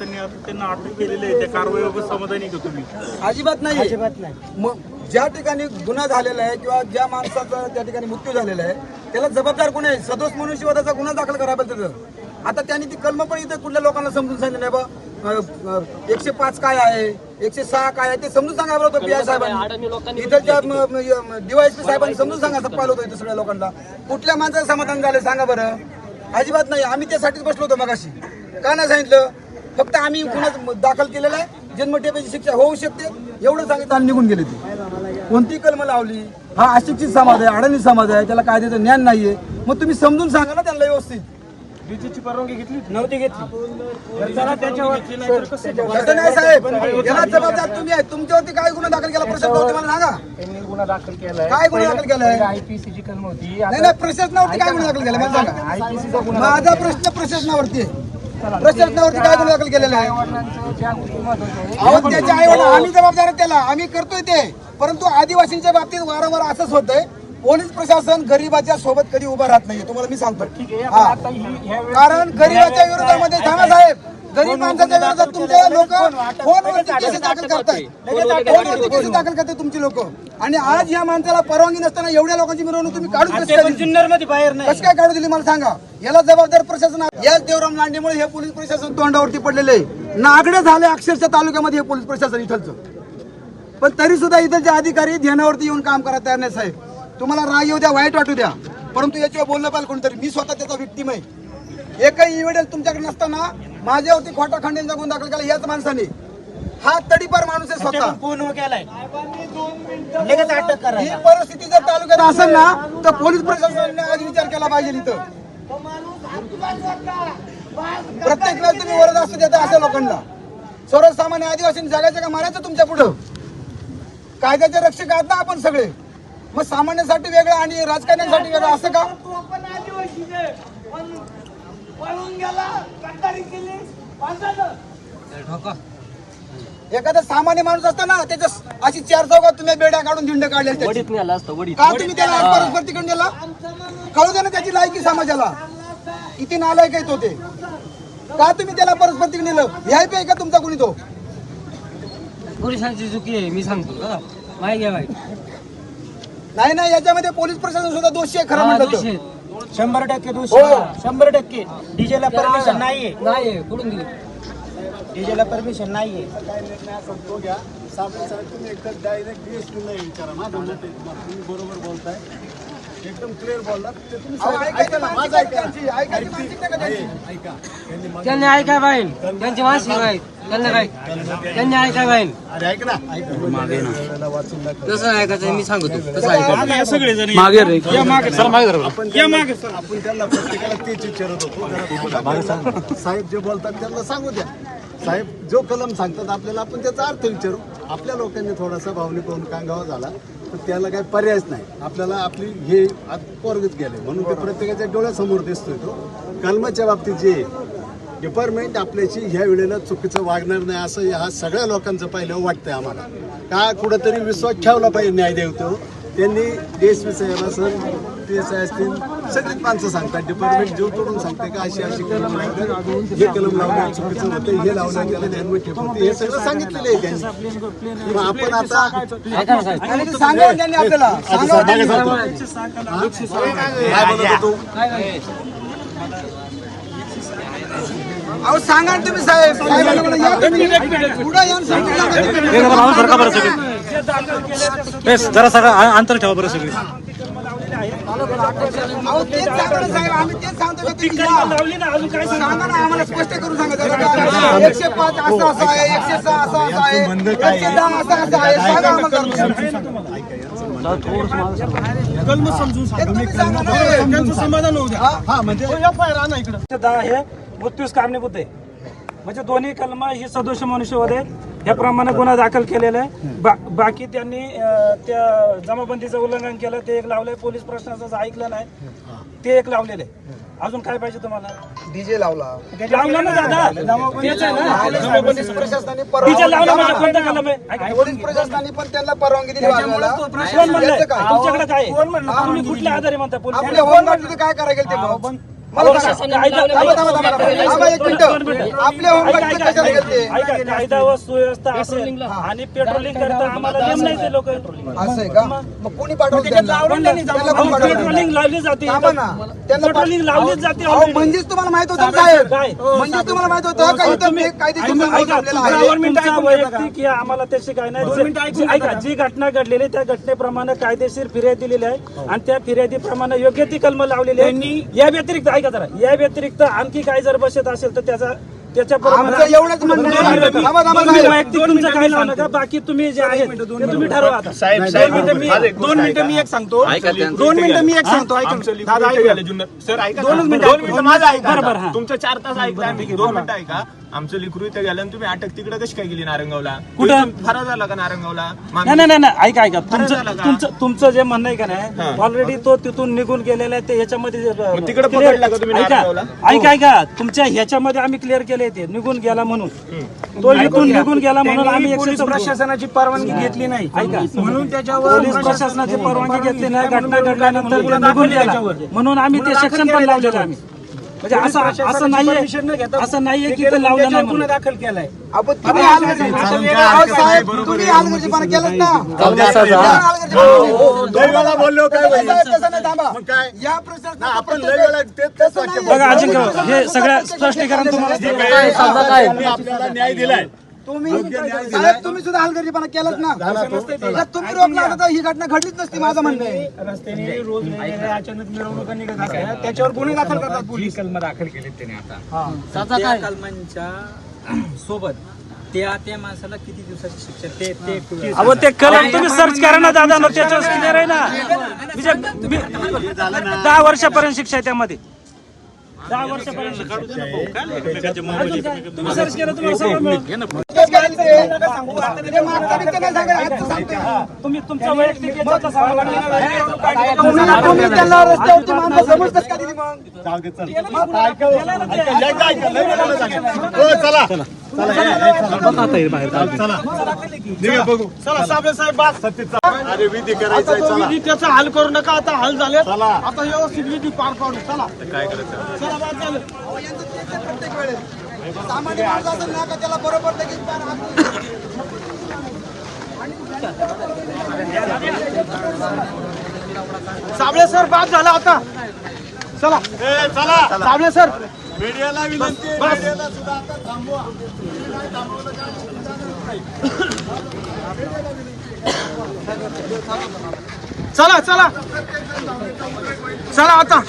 पोलिसांनी आता त्यांना अटक केलेली आहे. त्या कारवाईबाबत समाधानी का तुम्ही? अजिबात नाही अजिबात नाही. मग ज्या ठिकाणी गुन्हा झालेला आहे किंवा ज्या माणसाचा त्या ठिकाणी मृत्यू झालेला आहे त्याला जबाबदार कोण आहे? सदोष मनुष्यवधाचा गुन्हा दाखल करावा तिथं. आता त्यांनी ती कलम पण इथे कुठल्या लोकांना समजून सांगितलं नाही बा? एकशे पाच काय आहे? एकशे सहा काय आहे? ते समजून सांगा बरं होतं पी आय साहेबांनी. इथं त्या डीवायसपी साहेबांनी समजून सांगा पाहिलं होतं इथं सगळ्या लोकांना. कुठल्या माणसाचं समाधान झालं सांगा बरं. अजिबात नाही. आम्ही त्यासाठीच बसलो होतो मगाशी. का नाही सांगितलं? फक्त आम्ही गुन्हा दाखल केलेला आहे. जन्मठेपेची शिक्षा होऊ शकते. एवढं सांगितलं आणि निघून गेले ते. कोणती कलम लावली? हा अशिक्षित समाज आहे अडणी समाज आहे त्याला कायद्याचं ज्ञान नाहीये. मग तुम्ही समजून सांगा ना त्यांना व्यवस्थित. डीजेची परवानगी घेतली नव्हती घेतली. चला त्याच्यावर तसं नाही साहेब. याला जबाबदार तुम्ही आहे. तुमच्यावरती काय गुन्हा दाखल केला? प्रशासनावरती मला सांगा. त्यांनी गुन्हा दाखल केलाय. काय गुन्हा दाखल केलाय? आयपीसी ची कलम होती. नाही नाही प्रशासनावरती काय गुन्हा दाखल केला मला सांगा. आयपीसीचा गुन्हा माझा प्रश्न प्रशासनावरती आहे. प्रशासनावरती काय गुन्हा दाखल केलेला आहे? अहो त्याच्या आई वडील आम्ही जबाबदार आहे त्याला आम्ही करतोय ते. परंतु आदिवासींच्या बाबतीत वारंवार असंच होतंय. पोलीस प्रशासन गरीबाच्या सोबत कधी उभं राहत नाहीये. तुम्हाला मी सांगतो. कारण गरीबाच्या विरोधामध्ये थांबा साहेब. गरीब माणसाच्या विरोधात तुमचे लोक फोनवरती केस दाखल करताय फोनवरती केस दाखल करते तुमची लोक. आणि आज या माणसाला परवानगी नसताना एवढ्या लोकांची मिरवणूक तुम्ही काढू कशी काय दिली? जुन्नरमध्ये बाहेर नाही. कसं काय काढू दिली मला सांगा? याला जबाबदार प्रशासन आहे. याच देवराम लांडेमुळे हे पोलीस प्रशासन तोंडावरती पडलेले नागडे झाले अक्षरशः तालुक्यामध्ये हे पोलीस प्रशासन इथलचं. पण तरी सुद्धा इथलचे अधिकारी ध्यानावरती येऊन काम करायला तयार नाही साहेब. तुम्हाला राग येऊ द्या वाईट वाटू द्या. परंतु याच्यावर बोललं पाहिजे कोणतरी. मी स्वतः त्याचा विक्टीम आहे. एकही इव्हिडन्स तुमच्याकडे नसताना माझ्यावरती खोटा खंडणीचा गुन्हा दाखल केला याच माणसाने. हा तडीपार माणूस आहे स्वतः. पूर्ण केलाय. लगेच अटक करा ही परिस्थिती जर तालुक्यात असेल ना तर पोलीस प्रशासनाने आज विचार केला पाहिजे इथं. प्रत्येक वेळेस तुम्ही वरद असू देता अशा लोकांना. सर्वसामान्य आदिवासी जगायचं का मारायचं तुमच्या पुढं? कायद्याचे रक्षक आहात ना आपण सगळे. मग सामान्यासाठी वेगळं आणि राजकारण्यासाठी वेगळं असं का? एखादा सामान्य माणूस असता ना त्याच्या अशी चार चौकात तुम्ही बेड्या काढून झिंड काढले. का तुम्ही त्याला आज परस्पर तिकडून दिला कळू द्या ना त्याची लायकी समाजाला. किती नालायक आहे तो ते. का तुम्ही त्याला परस्पर तिकडे नेलं? व्हीआयपी आहे का तुमचा कोणी तो? पोलिसांची चुकी आहे मी सांगतो का माहिती नाही नाही याच्यामध्ये पोलीस प्रशासन सुद्धा दोषी आहे खरं म्हणलं तर. शंभर टक्के दोषी हो. शंभर टक्के. डीजेला परमिशन नाहीये. नाही कुठून दिली? डीजेला परमिशन नाहीये. काय निर्णय असेल तो घ्या साहेब तुम्ही एकदा डायरेक्ट नाही विचारा. माझं मत आहे तुम्ही बरोबर बोलताय. एकदम क्लिअर बोललात ते तुम्ही अहो, साहेब ऐकायची ऐका ना माझं मानसिकता ऐका त्यांची? ऐका त्यांनी त्यांनी त्यांना काय? त्यांनी ऐकाय पाहिजे अरे ऐक ना. ऐका कसं ऐकायचं मी सांगतो. कसं ऐकायचं सगळे जण मागे रे. या मागे. सर आपण या मागे सर. आपण त्यांना प्रत्येकाला तेच विचारत होतो. जरा साहेब जे बोलतात त्यांना सांगू द्या. साहेब जो कलम सांगतात आपल्याला आपण त्याचा अर्थ विचारू. आपल्या लोकांनी थोडासा भावनिक होऊन कांगावा झाला. तर त्याला काही पर्यायच नाही. आपल्याला आपली हे पोरगच गेले. म्हणून ते प्रत्येकाच्या डोळ्यासमोर दिसतोय तो. कलमाच्या बाबतीत जे डिपार्टमेंट आपल्याशी ह्या वेळेला चुकीचं वागणार नाही असं ह्या सगळ्या लोकांचं पाहिलं वाटतंय आम्हाला. का कुठंतरी विश्वास ठेवला पाहिजे न्यायदेवतो त्यांनी डी एस एस आय असतील सगळीच माणसं सांगतात. डिपार्टमेंट जीव तोडून सांगते का अशी अशी कलम हे कलम चुकीचं होतं हे त्याला हे सगळं सांगितलेलं आहे त्यांनी. मग आपण आता. काय होतो अहो सांगा ना तुम्ही साहेब. पुढं. जरा सगळं अंतर ठेवा बरं सगळे. अहो तेच सांगा ना साहेब आम्ही तेच सांगतो का तुम्ही या. लावली ना अजून काय सांगा? ना आम्हाला स्पष्ट करून सांगा जरा. का. एकशे पाच असं असं आहे एकशे सहा असं असं आहे. एकशे दहा असं असं आहे. सांगा आम्हाला. कलम समजून हे तुम्ही सांगा ना. त्यांचं समाधान होऊ द्या. हा म्हणजे इकडं. दहा हे मृत्यूस कारणीभूत आहे. म्हणजे दोन्ही कलम ही सदोष मनुष्यवध आहेत याप्रमाणे गुन्हा दाखल केलेला आहे. बा- बाकी त्यांनी त्या जमाबंदीचं उल्लंघन केलं ते एक लावलंय पोलीस प्रशासनाचं ऐकलं नाही. ते एक लावलेलं आहे. अजून काय पाहिजे तुम्हाला? डीजे लावला. लावलं ना दादा. तेच आहे ना. पोलीस प्रशासनाने डीजे लावलं म्हणजे परवानगी कोणता कलम? आहे ऐका. पोलीस प्रशासनाने पण त्यांना परवानगी दिली वाजवायला. कोण म्हणलंय याचं काय? तुम्ही कुठल्या आधारे म्हणता पोलीस आपल्या काय करायला गेले ते भाऊ? मला सांगा. थांबा, थांबा, थांबा, थांबा. थांबा, एक मिनिटं. आपल्या गेलते? ऐका कायदा व सुव्यवस्था असेल आणि पेट्रोलिंग करता आम्हाला नेम नाही ते लोक. असं आहे का? मग कोणी पाठवलं त्यांना? त्यांना कोण पाठवलं? पेट्रोलिंग लावली जाते. पेट्रोलिंग लावलीच जाते. म्हणजेच तुम्हाला माहीत होतं साहेब. काय? म्हणजेच तुम्हाला माहीत होतं का इथं कायदेशीर आम्हाला त्याची काय नाही. जी- ऐका जी घटना घडलेली त्या घटनेप्रमाणे कायदेशीर फिर्याद दिलेली आहे आणि त्या फिर्यादीप्रमाणे योग्य ती कलम लावलेली आहे या व्यतिरिक्त ऐका जरा. या व्यतिरिक्त आणखी काय जर बसत असेल तर त्याचा आमचं एवढंच म्हणणं आहे. थांबा, थांबा, तुम्ही साहेब. वैयक्तिक तुमचं काही लावू नका. बाकी तुम्ही जे आहेत ते तुम्ही ठरवा आता. साहेब साहेब दोन मिनिटं मी एक सांगतो. दोन मिनिटं मी एक सांगतो ऐका. दादा ऐका. सर ऐका दोन मिनिटं दोन मिनिटं माझं ऐका हा. तुमचं चार तास ऐकलं आम्ही. दोन मिनिटं ऐका. आमचं लिखरू इथं गेलं आणि तुम्ही अटक तिकडे कशी काय गेली नारंगावला? कुठं? इथून फरार झाला का नारंगावला? नाही नाही नाही, नाही ऐका ऐका. झालं तुमचं का? तुमचं तुमचं जे म्हणणं आहे का नाही ऑलरेडी तो तिथून निघून गेलेला आहे ते याच्यामध्ये मग तिकडं clear- पकडला का तुम्ही ऐका नारगावला? ऐका ऐका. तुमच्या ह्याच्यामध्ये आम्ही क्लिअर केले ते निघून गेला म्हणून. तो इथून निघून गेला म्हणून आम्ही पोलीस प्रशासनाची परवानगी घेतली नाही. ऐका. म्हणून त्याच्यावर पोलीस प्रशासनाची परवानगी घेतली नाही घटना घडल्यानंतर तो निघून गेला. म्हणून आम्ही ते सेक्शन पण लावलेलं आहे आम्ही. म्हणजे असं असं नाहीये असं नाहीये की ते लावलं नाही गुन्हा दाखल केलाय. आपण तुम्ही हलगर्जीपणा- अहो, साहेब, तुम्ही हलगर्जीपणा केलात ना. वेळा बोललो काय. मग? या प्रश्नाचं आपण लय वेळा तेच वाक्य. बघा अजिंक्य हे सगळं स्पष्टीकरण तुम्हाला दिलं. आपल्याला न्याय दिलाय. तुम्ही साहेब तुम्ही सुद्धा हलगर्जीपणा केलात ना. जर तुम्ही रोखला असता तर ही घटना घडलीच नसती माझं म्हणणं आहे. रस्त्याने रोज वेगवेगळ्या अचानक मिरवणुका निघत असतात. त्याच्यावर गुन्हे दाखल करतात पोलीस. कलम दाखल केले त्याने आता. त्या कलमांच्या सोबत त्या त्या माणसाला किती दिवसाची शिक्षा? ते ते अहो ते कलम तुम्ही सर्च करा ना दादा त्याच्यावर क्लिअर आहे ना. म्हणजे दहा वर्षापर्यंत शिक्षा आहे त्यामध्ये. दहा वर्षापर्यंत सर्च केलं तुम्हाला सगळं. तुम्ही तुमचं वैयक्तिक रस्त्यावरती माणसं काय दिली मग? जाऊ दे, चल. हो, चला चला साहेब बास. अरे विधी करायचा त्याचा हाल करू नका आता हाल झाले चला. आता व्यवस्थित विधी पार पाडू. चला. चला बास झालं अहो, यांचं तेच आहे प्रत्येक वेळेस. सामान्य माणूस असेल ना का त्याला बरोबर लगेच पार हात- साबळे सर बाद झाला आता. चला. ए, चला. साबळे सर. मीडियाला विनंती आहे, मीडियाला सुद्धा आता थांबवा. तुम्ही नाही. थांबवलं का? चला चला. चला आता.